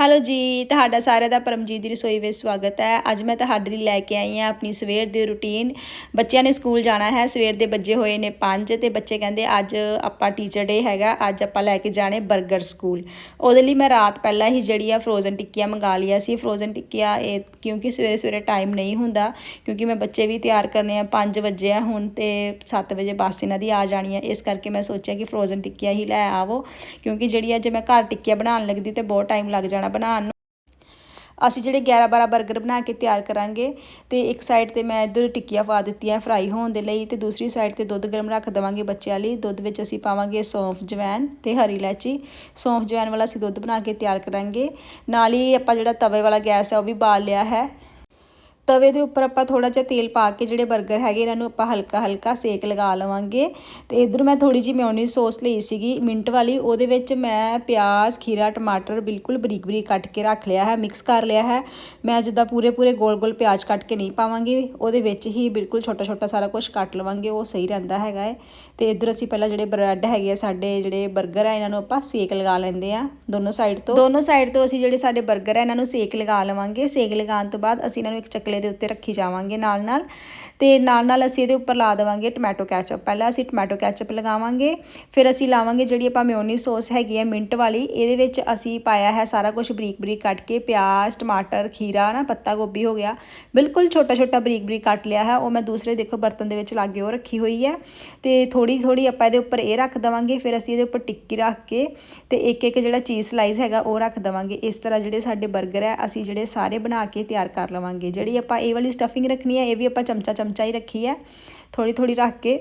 Hello ਜੀ, ਤੁਹਾਡਾ ਸਾਰਿਆਂ ਦਾ ਪਰਮਜੀਤ ਦੀ ਰਸੋਈ ਵਿੱਚ ਸਵਾਗਤ ਹੈ। ਅੱਜ ਮੈਂ ਤੁਹਾਡੇ ਲਈ ਲੈ ਕੇ ਆਈ ਹਾਂ ਆਪਣੀ ਸਵੇਰ ਦੀ ਰੁਟੀਨ। ਬੱਚਿਆਂ ਨੇ ਸਕੂਲ ਜਾਣਾ ਹੈ, ਸਵੇਰ ਦੇ ਵੱਜੇ ਹੋਏ ਨੇ 5 ਤੇ ਬੱਚੇ ਕਹਿੰਦੇ ਅੱਜ ਆਪਾਂ ਟੀਚਰ ਡੇ ਹੈਗਾ, ਅੱਜ ਆਪਾਂ ਲੈ ਕੇ ਜਾਣੇ 버ਗਰ ਸਕੂਲ ਉਹਦੇ ਲਈ ਮੈਂ ਰਾਤ ਪਹਿਲਾਂ ਹੀ ਜਿਹੜੀ ਆ ਫਰੋਜ਼ਨ ਟਿੱਕੀਆਂ ਮੰਗਾ ਲਿਆ ਸੀ। ਫਰੋਜ਼ਨ ਟਿੱਕੀਆਂ ਇਹ ਕਿਉਂਕਿ ਸਵੇਰੇ ਸਵੇਰੇ ਟਾਈਮ ਨਹੀਂ ਹੁੰਦਾ, ਕਿਉਂਕਿ ਮੈਂ ਬੱਚੇ ਵੀ ਤਿਆਰ ਕਰਨੇ ਆ 5 ਵਜੇ ਆ ਹੁਣ ਤੇ 7 ਵਜੇ ਬੱਸ ਇਹਨਾਂ ਦੀ ਆ ਜਾਣੀ ਹੈ ਇਸ ਕਰਕੇ ਮੈਂ ਸੋਚਿਆ ਕਿ ਫਰੋਜ਼ਨ ਟਿੱਕੀਆਂ ਹੀ ਲੈ ਆਵੋ, ਕਿਉਂਕਿ ਜਿਹੜੀ ਅੱਜ ਮੈਂ ਘਰ ਟਿੱਕੀਆਂ ਬਣਾਉਣ ਲੱਗਦੀ ਤੇ ਬਹੁਤ ਟਾਈਮ ਲੱਗ ਜਾਣਾ ਬਣਾਉਣ ਨੂੰ। ਅਸੀਂ ਜਿਹੜੇ 11 12 버ਗਰ ਬਣਾ ਕੇ ਤਿਆਰ ਕਰਾਂਗੇ ਤੇ ਇੱਕ ਸਾਈਡ ਤੇ ਮੈਂ ਇੱਧਰ ਟਿੱਕੀਆਂ ਪਾ ਦਿੱਤੀਆਂ ਫਰਾਈ ਹੋਣ ਦੇ ਲਈ ਤੇ ਦੂਸਰੀ ਸਾਈਡ ਤੇ ਦੁੱਧ ਗਰਮ ਰੱਖ ਦਵਾਂਗੇ ਬੱਚਿਆਂ ਲਈ। ਦੁੱਧ ਵਿੱਚ ਅਸੀਂ ਪਾਵਾਂਗੇ ਸੌਂਫ ਜਵੈਨ ਤੇ ਹਰੀ ਇਲਾਚੀ ਸੌਂਫ ਜਵੈਨ ਵਾਲਾ ਅਸੀਂ ਦੁੱਧ ਬਣਾ ਕੇ ਤਿਆਰ ਕਰਾਂਗੇ। ਨਾਲ ਹੀ ਆਪਾਂ ਜਿਹੜਾ ਤਵੇ ਵਾਲਾ ਗੈਸ ਹੈ ਉਹ ਵੀ ਬਾਲ ਲਿਆ ਹੈ। ਤਵੇ ਦੇ ਉੱਪਰ ਆਪਾਂ ਥੋੜਾ ਜਿਹਾ ਤੇਲ ਪਾ ਕੇ ਜਿਹੜੇ 버ਗਰ ਹੈਗੇ, ਇਹਨਾਂ ਨੂੰ ਆਪਾਂ ਹਲਕਾ ਹਲਕਾ ਸੇਕ ਲਗਾ ਲਵਾਂਗੇ। ਤੇ ਇਧਰ ਮੈਂ ਥੋੜੀ ਜੀ ਮਿਓਨੀ ਸੌਸ ਲਈ ਸੀਗੀ, ਮਿੰਟ ਵਾਲੀ। ਉਹਦੇ ਵਿੱਚ ਮੈਂ ਪਿਆਜ਼, ਖੀਰਾ, ਟਮਾਟਰ ਬਿਲਕੁਲ ਬਰੀਕ ਬਰੀਕ ਕੱਟ ਕੇ ਰੱਖ ਲਿਆ ਹੈ, ਮਿਕਸ ਕਰ ਲਿਆ ਹੈ। ਮੈਂ ਜਿੱਦਾਂ ਪੂਰੇ ਪੂਰੇ ਗੋਲ ਗੋਲ ਪਿਆਜ਼ ਕੱਟ ਕੇ ਨਹੀਂ ਪਾਵਾਂਗੀ। ਉਹਦੇ ਵਿੱਚ ਹੀ ਬਿਲਕੁਲ ਛੋਟਾ ਛੋਟਾ ਸਾਰਾ ਕੁਝ ਕੱਟ ਲਵਾਂਗੇ, ਉਹ ਸਹੀ ਰਹਿੰਦਾ ਹੈਗਾ ਹੈ ਤੇ ਇਧਰ ਅਸੀਂ ਪਹਿਲਾਂ ਜਿਹੜੇ ਬ੍ਰੈਡ ਹੈਗੇ ਆ, ਸਾਡੇ ਜਿਹੜੇ 버ਗਰ ਹੈ ਇਹਨਾਂ ਨੂੰ ਆਪਾਂ ਸੇਕ ਲਗਾ ਲੈਂਦੇ ਆ ਦੋਨੋਂ ਸਾਈਡ ਤੋਂ। ਦੋਨੋਂ ਸਾਈਡ ਤੋਂ ਅਸੀਂ ਜਿਹੜੇ ਸਾਡੇ 버ਗਰ ਹੈ ਇਹਨਾਂ ਨੂੰ ਸੇਕ ਲਗਾ ਲਵਾਂਗੇ। ਸੇਕ ਲਗਾਉਣ ਤੋਂ ਬਾਅਦ ਅਸੀਂ ਇਹਨਾਂ ਨੂੰ ਇੱਕ ਚੱਕਲੇ ਦੇ ਉੱਤੇ ਰੱਖੀ ਜਾਵਾਂਗੇ ਨਾਲ ਨਾਲ ਤੇ ਨਾਲ ਨਾਲ ਅਸੀਂ ਇਹਦੇ ਉੱਪਰ ਲਾ ਦੇਵਾਂਗੇ ਟੋਮੈਟੋ ਕੈਚਅਪ ਪਹਿਲਾਂ ਅਸੀਂ ਟੋਮੈਟੋ ਕੈਚਅਪ ਲਗਾਵਾਂਗੇ, ਫਿਰ ਅਸੀਂ ਲਾਵਾਂਗੇ ਜਿਹੜੀ ਆਪਾਂ ਮਿਓਨੀ ਸੌਸ ਹੈਗੀ ਹੈ ਮਿੰਟ ਵਾਲੀ, ਇਹਦੇ ਵਿੱਚ ਅਸੀਂ ਪਾਇਆ ਹੈ ਸਾਰਾ ਕੁਝ ਬਰੀਕ ਬਰੀਕ ਕੱਟ ਕੇ ਪਿਆਜ਼, ਟਮਾਟਰ, ਖੀਰਾ ਨਾ ਪੱਤਾ ਗੋਭੀ ਹੋ ਗਿਆ। ਬਿਲਕੁਲ ਛੋਟਾ ਛੋਟਾ ਬਰੀਕ ਬਰੀਕ ਕੱਟ ਲਿਆ ਹੈ, ਉਹ ਮੈਂ ਦੂਸਰੇ ਦੇਖੋ ਬਰਤਨ ਦੇ ਵਿੱਚ ਲਾਗੇ ਉਹ ਰੱਖੀ ਹੋਈ ਹੈ। ਤੇ ਥੋੜੀ ਥੋੜੀ ਆਪਾਂ ਇਹਦੇ ਉੱਪਰ ਇਹ ਰੱਖ ਦਵਾਂਗੇ, ਫਿਰ ਅਸੀਂ ਇਹਦੇ ਉੱਪਰ ਟਿੱਕੀ ਰੱਖ ਕੇ ਤੇ ਇੱਕ ਇੱਕ ਜਿਹੜਾ ਚੀਜ਼ ਸਲਾਈਸ ਹੈਗਾ ਉਹ ਰੱਖ ਦਵਾਂਗੇ। ਇਸ ਤਰ੍ਹਾਂ ਜਿਹੜੇ ਸਾਡੇ 버ਗਰ ਹੈ, ਅਸੀਂ ਜਿਹੜੇ ਸਾਰੇ ਬਣਾ ਕੇ ਤਿਆਰ ਕਰ ਲਵਾਂਗੇ। ਜਿਹੜੀ ਆਪਾਂ ਇਹ ਵਾਲੀ ਸਟਫਿੰਗ ਰੱਖਣੀ ਹੈ, ਇਹ ਵੀ ਆਪਾਂ ਚਮਚਾ ਚਮਚਾ ਹੀ ਰੱਖੀ ਹੈ। ਥੋੜੀ ਥੋੜੀ ਰੱਖ ਕੇ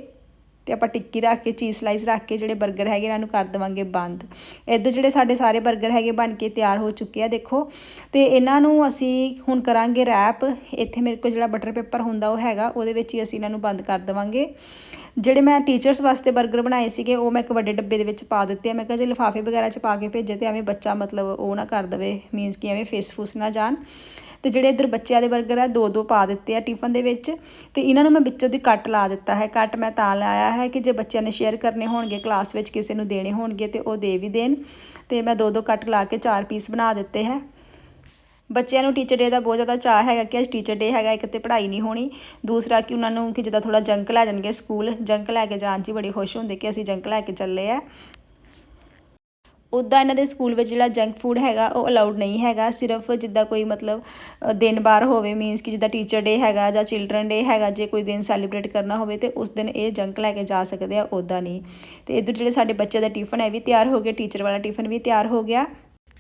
ਤੇ ਆਪਾਂ ਟਿੱਕੀ ਰੱਖ ਕੇ ਚੀਜ਼ ਸਲਾਈਸ ਰੱਖ ਕੇ ਜਿਹੜੇ 버ਗਰ ਹੈਗੇ ਇਹਨਾਂ ਨੂੰ ਕਰ ਦਵਾਂਗੇ ਬੰਦ। ਇਦੋਂ ਜਿਹੜੇ ਸਾਡੇ ਸਾਰੇ 버ਗਰ ਹੈਗੇ ਬਣ ਕੇ ਤਿਆਰ ਹੋ ਚੁੱਕੇ ਆ, ਦੇਖੋ। ਤੇ ਇਹਨਾਂ ਨੂੰ ਅਸੀਂ ਹੁਣ ਕਰਾਂਗੇ ਰੈਪ ਇੱਥੇ ਮੇਰੇ ਕੋਲ ਜਿਹੜਾ ਬਟਰ ਪੇਪਰ ਹੁੰਦਾ, ਉਹ ਹੈਗਾ, ਉਹਦੇ ਵਿੱਚ ਹੀ ਅਸੀਂ ਇਹਨਾਂ ਨੂੰ ਬੰਦ ਕਰ ਦਵਾਂਗੇ। ਜਿਹੜੇ ਮੈਂ ਟੀਚਰਸ ਵਾਸਤੇ 버ਗਰ ਬਣਾਏ ਸੀਗੇ, ਉਹ ਮੈਂ ਇੱਕ ਵੱਡੇ ਡੱਬੇ ਦੇ ਵਿੱਚ ਪਾ ਦਿੱਤੇ ਆ। ਮੈਂ ਕਿਹਾ ਜੇ ਲਿਫਾਫੇ ਵਗੈਰਾ ਚ ਪਾ ਕੇ ਭੇਜੇ ਤੇ ਐਵੇਂ ਬੱਚਾ ਮਤਲਬ ਉਹ ਨਾ ਕਰ ਦਵੇ ਮੀਨਸ ਕਿ ਐਵੇਂ ਫੇਸ ਫੂਸ ਨਾ ਜਾਣ। ਤੇ ਜਿਹੜੇ ਇਧਰ ਬੱਚਿਆਂ ਦੇ 버ਗਰ ਆ, ਦੋ ਦੋ ਪਾ ਦਿੱਤੇ ਆ ਟਿਫਨ ਦੇ ਵਿੱਚ। ਤੇ ਇਹਨਾਂ ਨੂੰ ਮੈਂ ਵਿੱਚੋਂ ਦੀ ਕੱਟ ਲਾ ਦਿੱਤਾ ਹੈ। ਕੱਟ ਮੈਂ ਤਾਂ ਲਾਇਆ ਹੈ ਕਿ ਜੇ ਬੱਚਿਆਂ ਨੇ ਸ਼ੇਅਰ ਕਰਨੇ ਹੋਣਗੇ ਕਲਾਸ ਵਿੱਚ ਕਿਸੇ ਨੂੰ ਦੇਣੇ ਹੋਣਗੇ ਤੇ ਉਹ ਦੇ ਵੀ ਦੇਣ। ਤੇ ਮੈਂ ਦੋ ਦੋ ਕੱਟ ਲਾ ਕੇ ਚਾਰ ਪੀਸ ਬਣਾ ਦਿੱਤੇ ਹੈ। ਬੱਚਿਆਂ ਨੂੰ ਟੀਚਰ ਡੇ ਦਾ ਬਹੁਤ ਜ਼ਿਆਦਾ ਚਾਹ ਹੈਗਾ ਕਿ ਅੱਜ ਟੀਚਰ ਡੇ ਹੈਗਾ, ਇੱਕ ਤੇ ਪੜ੍ਹਾਈ ਨਹੀਂ ਹੋਣੀ। ਦੂਸਰਾ ਕਿ ਉਹਨਾਂ ਨੂੰ ਕਿ ਜਿੱਦਾਂ ਥੋੜਾ ਜੰਕ ਲੈ ਜਾਣਗੇ ਸਕੂਲ ਜੰਕ ਲੈ ਕੇ ਜਾਣ 'ਚ ਬੜੇ ਖੁਸ਼ ਹੁੰਦੇ ਕਿ ਅਸੀਂ ਜੰਕ ਲੈ ਕੇ ਚੱਲੇ ਆ। ਉੱਦਾਂ ਇਹਨਾਂ ਦੇ ਸਕੂਲ ਵਿੱਚ ਜਿਹੜਾ ਜੰਕ ਫੂਡ ਹੈਗਾ, ਉਹ ਅਲਾਉਡ ਨਹੀਂ ਹੈਗਾ। ਸਿਰਫ ਜਿੱਦਾਂ ਕੋਈ ਮਤਲਬ ਦਿਨ ਬਾਰ ਹੋਵੇ ਮੀਨਸ ਕਿ ਜਿੱਦਾਂ ਟੀਚਰ ਡੇ ਹੈਗਾ ਜਾਂ ਚਿਲਡਰਨ ਡੇ ਹੈਗਾ, ਜੇ ਕੋਈ ਦਿਨ ਸੈਲੀਬ੍ਰੇਟ ਕਰਨਾ ਹੋਵੇ, ਤੇ ਉਸ ਦਿਨ ਇਹ ਜੰਕ ਲੈ ਕੇ ਜਾ ਸਕਦੇ ਆ ਉੱਦਾਂ ਨਹੀਂ। ਤੇ ਇਧਰ ਜਿਹੜੇ ਸਾਡੇ ਬੱਚੇ ਦਾ ਟਿਫਨ ਹੈ ਵੀ ਤਿਆਰ ਹੋ ਗਿਆ ਟੀਚਰ ਵਾਲਾ ਟਿਫਨ ਵੀ ਤਿਆਰ ਹੋ ਗਿਆ।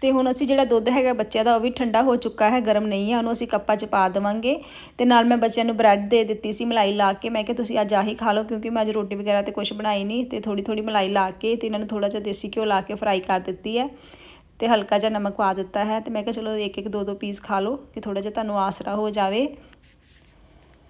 ਤੇ ਹੁਣ ਅਸੀਂ ਜਿਹੜਾ ਦੁੱਧ ਹੈਗਾ ਬੱਚਿਆਂ ਦਾ ਉਹ ਵੀ ਠੰਡਾ ਹੋ ਚੁੱਕਾ ਹੈ, ਗਰਮ ਨਹੀਂ ਹੈ, ਉਹਨੂੰ ਅਸੀਂ ਕੱਪਾਂ 'ਚ ਪਾ ਦੇਵਾਂਗੇ। ਤੇ ਨਾਲ ਮੈਂ ਬੱਚਿਆਂ ਨੂੰ ਬ੍ਰੈਡ ਦੇ ਦਿੱਤੀ ਸੀ, ਮਲਾਈ ਲਾ ਕੇ। ਮੈਂ ਕਿਹਾ ਤੁਸੀਂ ਅੱਜ ਆਹੀ ਖਾ ਲਓ, ਕਿਉਂਕਿ ਮੈਂ ਅੱਜ ਰੋਟੀ ਵਗੈਰਾ ਤੇ ਕੁਝ ਬਣਾਈ ਨਹੀਂ, ਤੇ ਥੋੜੀ ਥੋੜੀ ਮਲਾਈ ਲਾ ਕੇ ਤੇ ਇਹਨਾਂ ਨੂੰ ਥੋੜਾ ਜਿਹਾ ਦੇਸੀ ਘਿਓ ਲਾ ਕੇ ਫਰਾਈ ਕਰ ਦਿੱਤੀ ਹੈ। ਤੇ ਹਲਕਾ ਜਿਹਾ ਨਮਕ ਪਾ ਦਿੱਤਾ ਹੈ, ਤੇ ਮੈਂ ਕਿਹਾ ਚਲੋ ਇੱਕ ਇੱਕ ਦੋ ਦੋ ਪੀਸ ਖਾ ਲਓ, ਕਿ ਥੋੜਾ ਜਿਹਾ ਤੁਹਾਨੂੰ ਆਸਰਾ ਹੋ ਜਾਵੇ।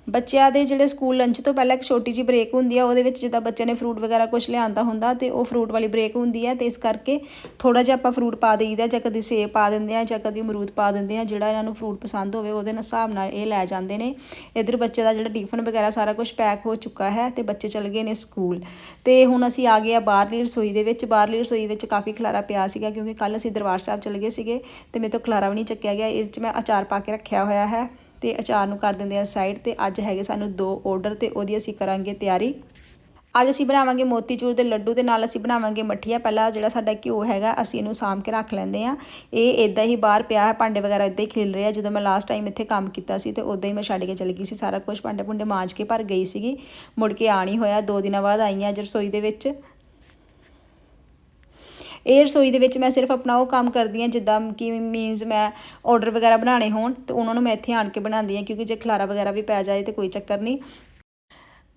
ਬੱਚਿਆਂ ਦੇ ਜਿਹੜੇ ਸਕੂਲ ਲੰਚ ਤੋਂ ਪਹਿਲਾਂ ਇੱਕ ਛੋਟੀ ਜੀ ਬ੍ਰੇਕ ਹੁੰਦੀ ਆ, ਉਹਦੇ ਵਿੱਚ ਜਿੱਦਾਂ ਬੱਚਿਆਂ ਨੇ ਫਰੂਟ ਵਗੈਰਾ ਕੁਝ ਲਿਆਂਦਾ ਹੁੰਦਾ ਤੇ ਉਹ ਫਰੂਟ ਵਾਲੀ ਬ੍ਰੇਕ ਹੁੰਦੀ ਹੈ ਤੇ ਇਸ ਕਰਕੇ ਥੋੜਾ ਜਿਹਾ ਆਪਾਂ ਫਰੂਟ ਪਾ ਦੇਈਦਾ ਜਾਂ ਕਦੀ ਸੇਬ ਪਾ ਦਿੰਦੇ ਆ ਜਾਂ ਕਦੀ ਅਮਰੂਦ ਪਾ ਦਿੰਦੇ ਆ, ਜਿਹੜਾ ਇਹਨਾਂ ਨੂੰ ਫਰੂਟ ਪਸੰਦ ਹੋਵੇ ਉਹਦੇ ਨਾਲ ਹਿਸਾਬ ਨਾਲ ਇਹ ਲੈ ਜਾਂਦੇ ਨੇ। ਇਧਰ ਬੱਚੇ ਦਾ ਜਿਹੜਾ ਟਿਫਨ ਵਗੈਰਾ ਸਾਰਾ ਕੁਝ ਪੈਕ ਹੋ ਚੁੱਕਾ ਹੈ ਤੇ ਬੱਚੇ ਚਲ ਗਏ ਨੇ ਸਕੂਲ। ਤੇ ਹੁਣ ਅਸੀਂ ਆ ਗਏ ਆ ਬਾਹਰਲੀ ਰਸੋਈ ਦੇ ਵਿੱਚ। ਬਾਹਰਲੀ ਰਸੋਈ ਵਿੱਚ ਕਾਫੀ ਖਲਾਰਾ ਪਿਆ ਸੀਗਾ ਕਿਉਂਕਿ ਕੱਲ ਅਸੀਂ ਦਰਬਾਰ ਸਾਹਿਬ ਚਲੇ ਗਏ ਸੀਗੇ ਤੇ ਮੇਰੇ ਤੋਂ ਖਲਾਰਾ ਵੀ ਨਹੀਂ ਚੱਕਿਆ ਗਿਆ। ਇਹ 'ਚ ਮੈਂ ਅਚਾਰ ਪਾ ਕੇ ਰੱਖਿਆ ਹੋਇਆ ਹੈ। ਤੇ ਅਚਾਰ ਨੂੰ ਕਰ ਦਿੰਦੇ ਆ ਸਾਈਡ ਤੇ। ਅੱਜ ਹੈਗੇ ਸਾਨੂੰ ਦੋ ਆਰਡਰ ਤੇ ਉਹਦੀ ਅਸੀਂ ਕਰਾਂਗੇ ਤਿਆਰੀ। ਅੱਜ ਅਸੀਂ ਬਣਾਵਾਂਗੇ ਮੋਤੀਚੂਰ ਦੇ ਲੱਡੂ ਦੇ ਨਾਲ ਅਸੀਂ ਬਣਾਵਾਂਗੇ ਮੱਠੀਆਂ। ਪਹਿਲਾਂ ਜਿਹੜਾ ਸਾਡਾ ਘਿਓ ਹੈਗਾ, ਅਸੀਂ ਇਹਨੂੰ ਸਾਂਭ ਕੇ ਰੱਖ ਲੈਂਦੇ ਆ। ਇਹ ਇਦਾਂ ਹੀ ਬਾਹਰ ਪਿਆ ਹੈ, ਭਾਂਡੇ ਵਗੈਰਾ ਇਦਾਂ ਹੀ ਖਿਲ ਰਿਹਾ ਜਦੋਂ ਮੈਂ ਲਾਸਟ ਟਾਈਮ ਇੱਥੇ ਕੰਮ ਕੀਤਾ ਸੀ ਤੇ ਉਦਾਂ ਹੀ ਮੈਂ ਛੱਡ ਕੇ ਚਲੀ ਗਈ ਸੀ। ਸਾਰਾ ਕੁਝ ਭਾਂਡੇ ਭੁੰਡੇ ਮਾਂਜ ਕੇ ਭਰ ਗਈ ਸੀਗੀ। ਮੁੜ ਕੇ ਆਣੀ ਹੋਇਆ। ਦੋ ਦਿਨਾਂ ਬਾਅਦ ਆਈਆਂ ਅੱਜ ਰਸੋਈ ਦੇ ਵਿੱਚ। ਇਹ ਰਸੋਈ ਦੇ ਵਿੱਚ ਮੈਂ ਸਿਰਫ ਆਪਣਾ ਉਹ ਕੰਮ ਕਰਦੀ ਹਾਂ, ਜਿੱਦਾਂ ਕਿ ਮੀਨਸ ਮੈਂ ਆਰਡਰ ਵਗੈਰਾ ਬਣਾਉਣੇ ਹੋਣ, ਤੇ ਉਹਨਾਂ ਨੂੰ ਮੈਂ ਇੱਥੇ ਆਣ ਕੇ ਬਣਾਉਂਦੀ ਹਾਂ, ਕਿਉਂਕਿ ਜੇ ਖਲਾਰਾ ਵਗੈਰਾ ਵੀ ਪੈ ਜਾਏ ਤੇ ਕੋਈ ਚੱਕਰ ਨਹੀਂ।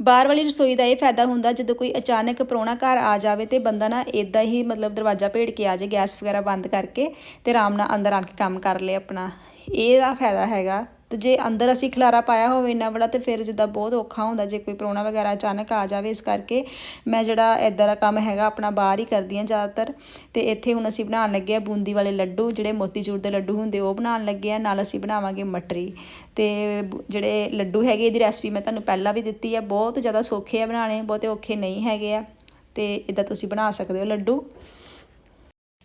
ਬਾਹਰ ਵਾਲੀ ਰਸੋਈ ਦਾ ਇਹ ਫਾਇਦਾ ਹੁੰਦਾ, ਜਦੋਂ ਕੋਈ ਅਚਾਨਕ ਪਰੋਣਾ ਘਰ ਆ ਜਾਵੇ ਤੇ ਬੰਦਾ ਨਾ ਇਦਾਂ ਹੀ ਮਤਲਬ ਦਰਵਾਜ਼ਾ ਭੇੜ ਕੇ ਆ ਜਾਏ, ਗੈਸ ਵਗੈਰਾ ਬੰਦ ਕਰਕੇ ਤੇ ਆਰਾਮ ਨਾਲ ਅੰਦਰ ਆਣ ਕੇ ਕੰਮ ਕਰ ਲਏ ਆਪਣਾ। ਇਹਦਾ ਫਾਇਦਾ ਹੈਗਾ। ਤੇ ਜੇ ਅੰਦਰ ਅਸੀਂ ਖਲਾਰਾ ਪਾਇਆ ਹੋਵੇ ਇੰਨਾ ਬੜਾ ਤੇ ਫਿਰ ਜਿੱਦਾਂ ਬਹੁਤ ਔਖਾ ਹੁੰਦਾ, ਜੇ ਕੋਈ ਪਰੋਣਾ ਵਗੈਰਾ ਅਚਾਨਕ ਆ ਜਾਵੇ ਇਸ ਕਰਕੇ ਮੈਂ ਜਿਹੜਾ ਇਦਾਂ ਦਾ ਕੰਮ ਹੈਗਾ ਆਪਣਾ ਬਾਹਰ ਹੀ ਕਰਦੀ ਹਾਂ ਜ਼ਿਆਦਾਤਰ। ਤੇ ਇੱਥੇ ਹੁਣ ਅਸੀਂ ਬਣਾਉਣ ਲੱਗੇ ਆ ਬੂੰਦੀ ਵਾਲੇ ਲੱਡੂ, ਜਿਹੜੇ ਮੋਤੀਚੂਰ ਦੇ ਲੱਡੂ ਹੁੰਦੇ ਉਹ ਬਣਾਉਣ ਲੱਗੇ ਆ ਨਾਲ ਅਸੀਂ ਬਣਾਵਾਂਗੇ ਮਟਰੀ। ਤੇ ਜਿਹੜੇ ਲੱਡੂ ਹੈਗੇ ਇਹਦੀ ਰੈਸਪੀ ਮੈਂ ਤੁਹਾਨੂੰ ਪਹਿਲਾਂ ਵੀ ਦਿੱਤੀ ਆ, ਬਹੁਤ ਜ਼ਿਆਦਾ ਸੌਖੇ ਆ ਬਣਾਉਣੇ, ਬਹੁਤੇ ਔਖੇ ਨਹੀਂ ਹੈਗੇ ਆ। ਤੇ ਇਦਾਂ ਤੁਸੀਂ ਬਣਾ ਸਕਦੇ ਹੋ ਲੱਡੂ।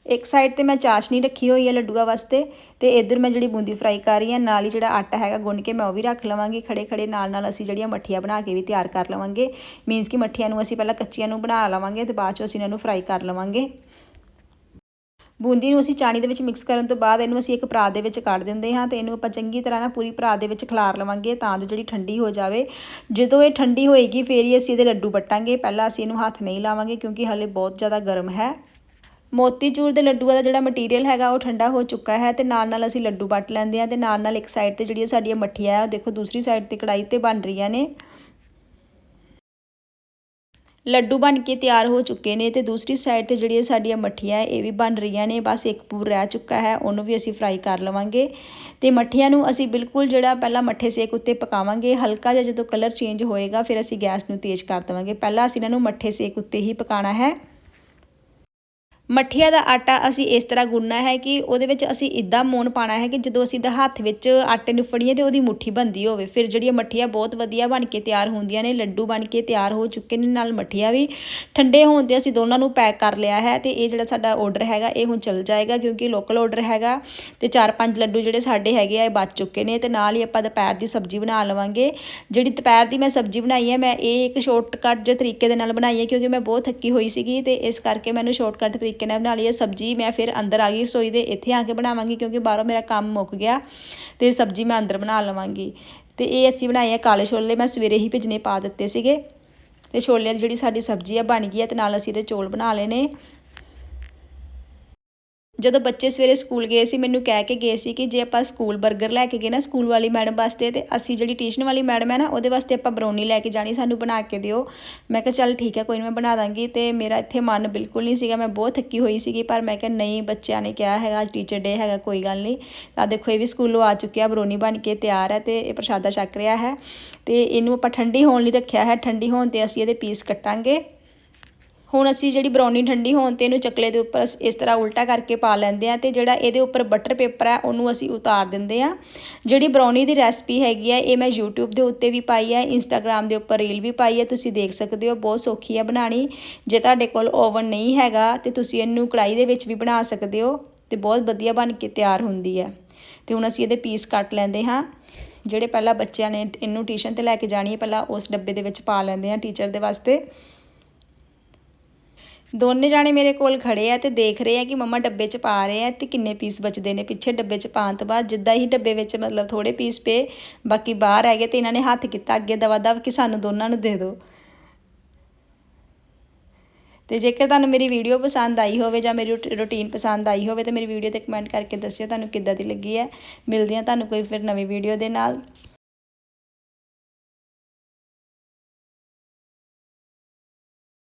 ਇੱਕ ਸਾਈਡ ਤੇ ਮੈਂ ਚਾਸ਼ਨੀ ਰੱਖੀ ਹੋਈ ਹੈ ਲੱਡੂਆਂ ਵਾਸਤੇ ਤੇ ਇੱਧਰ ਮੈਂ ਜਿਹੜੀ ਬੂੰਦੀ ਫਰਾਈ ਕਰ ਰਹੀ ਹਾਂ, ਨਾਲ ਹੀ ਜਿਹੜਾ ਆਟਾ ਹੈਗਾ ਗੁੰਨ ਕੇ ਮੈਂ ਉਹ ਵੀ ਰੱਖ ਲਵਾਂਗੀ ਖੜੇ ਖੜੇ ਨਾਲ ਨਾਲ ਅਸੀਂ ਜਿਹੜੀਆਂ ਮੱਠੀਆਂ ਬਣਾ ਕੇ ਵੀ ਤਿਆਰ ਕਰ ਲਵਾਂਗੇ। ਮੀਨਸ ਕਿ ਮੱਠੀਆਂ ਨੂੰ ਅਸੀਂ ਪਹਿਲਾਂ ਕੱਚੀਆਂ ਨੂੰ ਬਣਾ ਲਵਾਂਗੇ ਤੇ ਬਾਅਦ 'ਚੋਂ ਅਸੀਂ ਇਹਨਾਂ ਨੂੰ ਫਰਾਈ ਕਰ ਲਵਾਂਗੇ। ਬੂੰਦੀ ਨੂੰ ਅਸੀਂ ਚਾਣੀ ਦੇ ਵਿੱਚ ਮਿਕਸ ਕਰਨ ਤੋਂ ਬਾਅਦ ਇਹਨੂੰ ਅਸੀਂ ਇੱਕ ਪਰਾਤ ਦੇ ਵਿੱਚ ਕੱਢ ਦਿੰਦੇ ਹਾਂ ਤੇ ਇਹਨੂੰ ਆਪਾਂ ਚੰਗੀ ਤਰ੍ਹਾਂ ਨਾਲ ਪੂਰੀ ਪਰਾਤ ਦੇ ਵਿੱਚ ਖਿਲਾਰ ਲਵਾਂਗੇ ਤਾਂ ਜੋ ਜਿਹੜੀ ਠੰਡੀ ਹੋ ਜਾਵੇ। ਜਦੋਂ ਇਹ ਠੰਡੀ ਹੋਏਗੀ, ਫੇਰ ਹੀ ਅਸੀਂ ਇਹਦੇ ਲੱਡੂ ਵੱਟਾਂਗੇ। ਪਹਿਲਾਂ ਅਸੀਂ ਇਹਨੂੰ ਹੱਥ ਨਹੀਂ ਲਾਵਾਂਗੇ ਕਿਉਂਕਿ ਹਲੇ ਬਹੁਤ ਜ਼ਿਆਦਾ ਗਰਮ ਹੈ। ਮੋਤੀਚੂਰ ਦੇ ਲੱਡੂਆਂ ਦਾ ਜਿਹੜਾ ਮਟੀਰੀਅਲ ਹੈਗਾ, ਉਹ ਠੰਡਾ ਹੋ ਚੁੱਕਾ ਹੈ ਤੇ ਨਾਲ ਨਾਲ ਅਸੀਂ ਲੱਡੂ ਵੱਟ ਲੈਂਦੇ ਹਾਂ ਤੇ ਨਾਲ ਨਾਲ ਇੱਕ ਸਾਈਡ ਤੇ ਜਿਹੜੀਆਂ ਸਾਡੀਆਂ ਮੱਠੀਆਂ ਆ, ਉਹ ਦੇਖੋ ਦੂਸਰੀ ਸਾਈਡ ਤੇ ਕੜਾਈ ਤੇ ਬਣ ਰਹੀਆਂ ਨੇ। ਲੱਡੂ ਬਣ ਕੇ ਤਿਆਰ ਹੋ ਚੁੱਕੇ ਨੇ ਤੇ ਦੂਸਰੀ ਸਾਈਡ ਤੇ ਜਿਹੜੀਆਂ ਸਾਡੀਆਂ ਮੱਠੀਆਂ ਇਹ ਵੀ ਬਣ ਰਹੀਆਂ ਨੇ, ਬਸ ਇੱਕ ਪੂਰ ਰਹਿ ਚੁੱਕਾ ਹੈ, ਉਹਨੂੰ ਵੀ ਅਸੀਂ ਫਰਾਈ ਕਰ ਲਵਾਂਗੇ। ਤੇ ਮੱਠੀਆਂ ਨੂੰ ਅਸੀਂ ਬਿਲਕੁਲ ਜਿਹੜਾ ਪਹਿਲਾਂ ਮੱਠੇ ਸੇਕ ਉੱਤੇ ਪਕਾਵਾਂਗੇ, ਹਲਕਾ ਜਿਹਾ ਜਦੋਂ ਕਲਰ ਚੇਂਜ ਹੋਏਗਾ, ਫਿਰ ਅਸੀਂ ਗੈਸ ਨੂੰ ਤੇਜ਼ ਕਰ ਦੇਵਾਂਗੇ। ਪਹਿਲਾਂ ਅਸੀਂ ਇਹਨਾਂ ਨੂੰ ਮੱਠੇ ਸੇਕ ਉੱਤੇ ਹੀ ਪਕਾਉਣਾ ਹੈ। ਮੱਠੀਆਂ ਦਾ ਆਟਾ ਅਸੀਂ ਇਸ ਤਰ੍ਹਾਂ ਗੁੰਨਣਾ ਹੈ ਕਿ ਉਹਦੇ ਵਿੱਚ ਅਸੀਂ ਇਦਾਂ ਮੋਨ ਪਾਣਾ ਹੈ ਕਿ ਜਦੋਂ ਅਸੀਂ ਦਾ ਹੱਥ ਵਿੱਚ ਆਟੇ ਨੂੰ ਫੜੀਏ ਤੇ ਉਹਦੀ ਮੁੱਠੀ ਬੰਦੀ ਹੋਵੇ। ਫਿਰ ਜਿਹੜੀਆਂ ਮੱਠੀਆਂ ਬਹੁਤ ਵਧੀਆ ਬਣ ਕੇ ਤਿਆਰ ਹੁੰਦੀਆਂ ਨੇ, ਲੱਡੂ ਬਣ ਕੇ ਤਿਆਰ ਹੋ ਚੁੱਕੇ ਨੇ, ਨਾਲ ਮੱਠੀਆਂ ਵੀ ਠੰਡੇ ਹੋਣ ਤੇ ਅਸੀਂ ਦੋਨਾਂ ਨੂੰ ਪੈਕ ਕਰ ਲਿਆ ਹੈ ਤੇ ਇਹ ਜਿਹੜਾ ਸਾਡਾ ਆਰਡਰ ਹੈਗਾ, ਇਹ ਹੁਣ ਚੱਲ ਜਾਏਗਾ ਕਿਉਂਕਿ ਲੋਕਲ ਆਰਡਰ ਹੈਗਾ ਤੇ ਚਾਰ ਪੰਜ ਲੱਡੂ ਜਿਹੜੇ ਸਾਡੇ ਹੈਗੇ ਆ, ਇਹ ਬਚ ਚੁੱਕੇ ਨੇ ਤੇ ਨਾਲ ਹੀ ਆਪਾਂ ਦੁਪਹਿਰ ਦੀ ਸਬਜ਼ੀ ਬਣਾ ਲਵਾਂਗੇ। ਜਿਹੜੀ ਦੁਪਹਿਰ ਦੀ ਮੈਂ ਸਬਜ਼ੀ ਬਣਾਈ ਹੈ, ਮੈਂ ਇਹ ਇੱਕ ਸ਼ਾਰਟਕਟ ਜਿਹੇ ਤਰੀਕੇ ਦੇ ਨਾਲ ਬਣਾਈ ਹੈ ਕਿਉਂਕਿ ਮੈਂ ਬਹੁਤ ਥੱਕੀ ਹੋਈ ਸੀਗੀ ਤੇ ਇਸ ਕਰਕੇ ਮੈਨੂੰ ਸ਼ਾਰਟਕਟ ਤਰੀਕੇ ਤਰੀਕੇ ਨਾਲ ਬਣਾ ਲਈ ਹੈ ਸਬਜ਼ੀ ਮੈਂ ਫਿਰ ਅੰਦਰ ਆ ਗਈ, ਰਸੋਈ ਦੇ ਇੱਥੇ ਆ ਕੇ ਬਣਾਵਾਂਗੀ ਕਿਉਂਕਿ ਬਾਹਰੋਂ ਮੇਰਾ ਕੰਮ ਮੁੱਕ ਗਿਆ ਤੇ ਸਬਜ਼ੀ ਮੈਂ ਅੰਦਰ ਬਣਾ ਲਵਾਂਗੀ। ਤੇ ਇਹ ਅਸੀਂ ਬਣਾਏ ਆ ਕਾਲੇ ਛੋਲੇ, ਮੈਂ ਸਵੇਰੇ ਹੀ ਭਿਜਨੇ ਪਾ ਦਿੱਤੇ ਸੀਗੇ। ਤੇ ਛੋਲਿਆਂ ਦੀ ਜਿਹੜੀ ਸਾਡੀ ਸਬਜ਼ੀ ਆ ਬਣ ਗਈ ਹੈ ਤੇ ਨਾਲ ਅਸੀਂ ਇਹਦੇ ਚੌਲ ਬਣਾ ਲਏ ਨੇ। ਜਦੋਂ ਬੱਚੇ ਸਵੇਰੇ ਸਕੂਲ ਗਏ ਸੀ, ਮੈਨੂੰ ਕਹਿ ਕੇ ਗਏ ਸੀ ਕਿ ਜੇ ਆਪਾਂ ਸਕੂਲ 버ਗਰ ਲੈ ਕੇ ਗਏ ਨਾ ਸਕੂਲ ਵਾਲੀ ਮੈਡਮ ਵਾਸਤੇ ਤੇ ਅਸੀਂ ਜਿਹੜੀ ਟਿਊਸ਼ਨ ਵਾਲੀ ਮੈਡਮ ਹੈ ਨਾ, ਉਹਦੇ ਵਾਸਤੇ ਆਪਾਂ ਬਰੋਨੀ ਲੈ ਕੇ ਜਾਣੀ, ਸਾਨੂੰ ਬਣਾ ਕੇ ਦਿਓ। ਮੈਂ ਕਿਹਾ, ਚੱਲ ਠੀਕ ਹੈ, ਕੋਈ ਨਹੀਂ ਮੈਂ ਬਣਾ ਦਾਂਗੀ। ਤੇ ਮੇਰਾ ਇੱਥੇ ਮਨ ਬਿਲਕੁਲ ਨਹੀਂ ਸੀਗਾ, ਮੈਂ ਬਹੁਤ ਥੱਕੀ ਹੋਈ ਸੀਗੀ, ਪਰ ਮੈਂ ਕਿਹਾ, ਨਹੀਂ ਬੱਚਿਆਂ ਨੇ ਕਿਹਾ ਹੈਗਾ ਅੱਜ ਟੀਚਰ ਡੇ ਹੈਗਾ, ਕੋਈ ਗੱਲ ਨਹੀਂ ਤਾਂ ਦੇਖੋ, ਇਹ ਵੀ ਸਕੂਲੋਂ ਆ ਚੁੱਕਿਆ, ਬਰੋਨੀ ਬਣ ਕੇ ਤਿਆਰ ਹੈ ਤੇ ਇਹ ਪ੍ਰਸ਼ਾਦਾ ਛਕ ਰਿਹਾ ਹੈ। ਤੇ ਇਹਨੂੰ ਆਪਾਂ ਠੰਡੀ ਹੋਣ ਲਈ ਰੱਖਿਆ ਹੈ, ਠੰਡੀ ਹੋਣ ਤੇ ਅਸੀਂ ਇਹਦੇ ਪੀਸ ਕੱਟਾਂਗੇ। ਹੁਣ ਅਸੀਂ ਜਿਹੜੀ ਬਰਾਉਨੀ ਠੰਡੀ ਹੋਣ ਤੇ ਇਹਨੂੰ ਚੱਕਲੇ ਦੇ ਉੱਪਰ ਇਸ ਤਰ੍ਹਾਂ ਉਲਟਾ ਕਰਕੇ ਪਾ ਲੈਂਦੇ ਆ ਤੇ ਜਿਹੜਾ ਇਹਦੇ ਉੱਪਰ ਬਟਰ ਪੇਪਰ ਹੈ ਉਹਨੂੰ ਅਸੀਂ ਉਤਾਰ ਦਿੰਦੇ ਆ ਜਿਹੜੀ ਬਰਾਉਨੀ ਦੀ ਰੈਸਪੀ ਹੈਗੀ ਹੈ ਇਹ ਮੈਂ YouTube ਦੇ ਉੱਤੇ ਵੀ ਪਾਈ ਹੈ Instagram ਦੇ ਉੱਪਰ ਰੀਲ ਵੀ ਪਾਈ ਹੈ ਤੁਸੀਂ ਦੇਖ ਸਕਦੇ ਹੋ, ਬਹੁਤ ਸੌਖੀ ਹੈ ਬਣਾਣੀ ਜੇ ਤੁਹਾਡੇ ਕੋਲ ਓਵਨ ਨਹੀਂ ਹੈਗਾ ਤੇ ਤੁਸੀਂ ਇਹਨੂੰ ਕੜਾਈ ਦੇ ਵਿੱਚ ਵੀ ਬਣਾ ਸਕਦੇ ਹੋ ਤੇ ਬਹੁਤ ਵਧੀਆ ਬਣ ਕੇ ਤਿਆਰ ਹੁੰਦੀ ਹੈ ਤੇ ਹੁਣ ਅਸੀਂ ਇਹਦੇ ਪੀਸ ਕੱਟ ਲੈਂਦੇ ਹਾਂ। ਜਿਹੜੇ ਪਹਿਲਾਂ ਬੱਚਿਆਂ ਨੇ ਇਹਨੂੰ ਟਿਊਸ਼ਨ ਤੇ ਲੈ ਕੇ ਜਾਣੀ ਹੈ, ਪਹਿਲਾਂ ਉਸ ਡੱਬੇ ਦੇ ਵਿੱਚ ਪਾ ਲੈਂਦੇ ਆ ਟੀਚਰ ਦੇ ਵਾਸਤੇ। ਦੋਨੇ ਜਾਣੇ ਮੇਰੇ ਕੋਲ ਖੜੇ ਆ ਤੇ ਦੇਖ ਰਹੇ ਆ ਕਿ ਮੰਮਾ ਡੱਬੇ 'ਚ ਪਾ ਰਹੇ ਆ ਤੇ ਕਿੰਨੇ ਪੀਸ ਬਚਦੇ ਨੇ ਪਿੱਛੇ ਡੱਬੇ 'ਚ ਪਾਉਣ ਤੋਂ ਬਾਅਦ ਜਿੱਦਾਂ ਹੀ ਡੱਬੇ ਵਿੱਚ ਮਤਲਬ ਥੋੜੇ ਪੀਸ ਪਏ, ਬਾਕੀ ਬਾਹਰ ਹੈਗੇ ਤੇ ਇਹਨਾਂ ਨੇ ਹੱਥ ਕੀਤਾ ਅੱਗੇ ਦਵਾ ਦਵ ਕਿ ਸਾਨੂੰ ਦੋਨਾਂ ਨੂੰ ਦੇ ਦਿਓ। ਤੇ ਜੇਕਰ ਤੁਹਾਨੂੰ ਮੇਰੀ ਵੀਡੀਓ ਪਸੰਦ ਆਈ ਹੋਵੇ ਜਾਂ ਮੇਰੀ ਰੁਟੀਨ ਪਸੰਦ ਆਈ ਹੋਵੇ ਤਾਂ ਮੇਰੀ ਵੀਡੀਓ ਤੇ ਕਮੈਂਟ ਕਰਕੇ ਦੱਸਿਓ ਤੁਹਾਨੂੰ ਕਿੱਦਾਂ ਦੀ ਲੱਗੀ ਹੈ। ਮਿਲਦੀ ਹਾਂ ਤੁਹਾਨੂੰ ਕੋਈ ਫਿਰ ਨਵੀਂ ਵੀਡੀਓ ਦੇ ਨਾਲ।